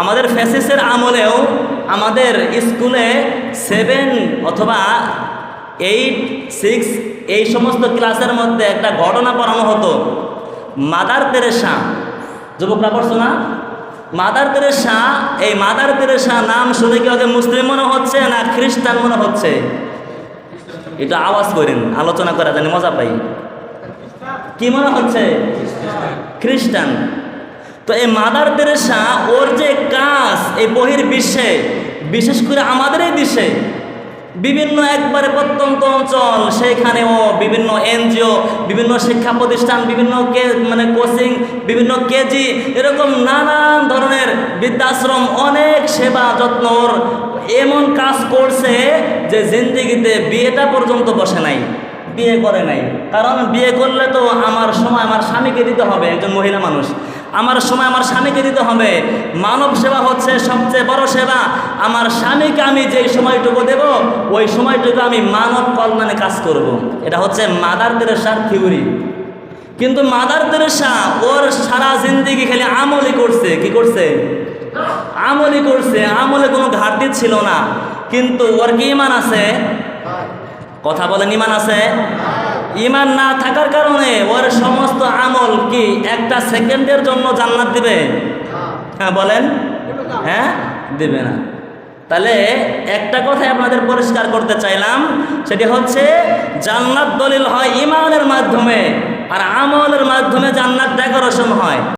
আমাদের ফ্যাসিসের আমলেও আমাদের স্কুলে সেভেন অথবা এইট, সিক্স এই সমস্ত ক্লাসের মধ্যে একটা ঘটনা পড়ানো হতো। মাদার তেরেসা যুবকরা পড়ছো না মাদার তেরেসা, এই মাদার তেরেসা নাম শুনে কি ওকে মুসলিম মনে হচ্ছে না খ্রিস্টান মনে হচ্ছে? এটা আওয়াজ করেন, আলোচনা করা জানি, মজা পাই। কি মনে হচ্ছে? খ্রিস্টান। তো এই মাদার তেরেসা, ওর যে কাজ এই বহির বিশ্বে বিশেষ করে আমাদের এই দেশে, বিভিন্ন একবারে প্রত্যন্ত অঞ্চল সেখানেও বিভিন্ন এনজিও, বিভিন্ন শিক্ষা প্রতিষ্ঠান, বিভিন্ন মানে কোচিং, বিভিন্ন কেজি, এরকম নানান ধরনের বৃদ্ধাশ্রম, অনেক সেবা যত্ন এমন কাজ করছে যে জিন্দিগিতে বিয়েটা পর্যন্ত বসে নাই, বিয়ে করে নাই। কারণ বিয়ে করলে তো আমার সময় আমার স্বামীকে দিতে হবে, একজন মহিলা মানুষ। আমার সময় আমার স্বামীকে দিতে হবে। মানব সেবা হচ্ছে সবচেয়ে বড় সেবা। আমার স্বামীকে আমি যেই সময়টুকু দেব ওই সময়টুকু আমি মানব কল্যাণে কাজ করব। এটা হচ্ছে মাদার তেরেসার থিওরি। কিন্তু মাদার তেরেসা ওর সারা জিন্দিগি খালি আমলি করছে। কি করছে? আমলি করছে। আমলে কোনো ঘাটতি ছিল না। কিন্তু ওর কি ইমান আছে? কথা বলেন ইমান আছে? ইমান না থাকার কারণে ওর সমস্ত আমল কি একটা সেকেন্ডের জন্য জান্নাত দিবে? হ্যাঁ বলেন। হ্যাঁ দিবে না। তাহলে একটা কথাই আপনাদের পরিষ্কার করতে চাইলাম, সেটি হচ্ছে জান্নাত দলিল হয় ইমানের মাধ্যমে, আর আমলের মাধ্যমে জান্নাত ডেকোরেশন হয়।